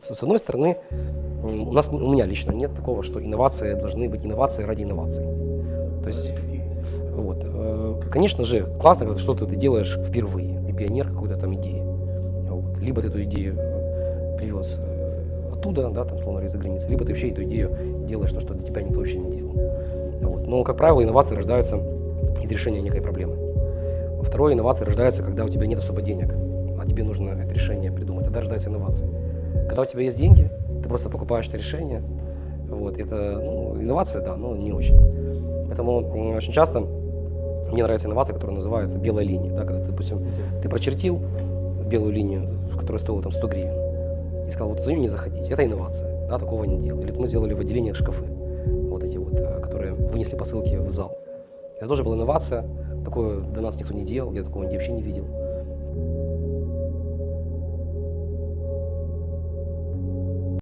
С одной стороны, у нас, у меня лично нет такого, что инновации должны быть инновации ради инноваций. То есть, вот, э, конечно же, классно, когда что-то ты делаешь впервые, ты пионер какой-то там идеи. Вот. Либо ты эту идею э, привез э, оттуда, да, там, словно говоря, из-за границы, либо ты вообще эту идею делаешь, то, что до тебя никто вообще не делал. Вот. Но, как правило, инновации рождаются из решения некой проблемы. Второе, инновации рождаются, когда у тебя нет особо денег, а тебе нужно это решение придумать. Тогда рождаются инновации. Когда у тебя есть деньги, ты просто покупаешь это решение. Вот, это ну, инновация, да, но не очень. Поэтому очень часто мне нравятся инновации, которые называются белая линия. Да, когда, допустим, ты прочертил белую линию, которая стоила там 100 гривен, и сказал, вот за нее не заходить. Это инновация, да, такого не делали. Или мы сделали в отделениях шкафы, вот эти вот, э, которые вынесли посылки в зал. Это тоже была инновация, такое до нас никто не делал, я такого вообще не видел.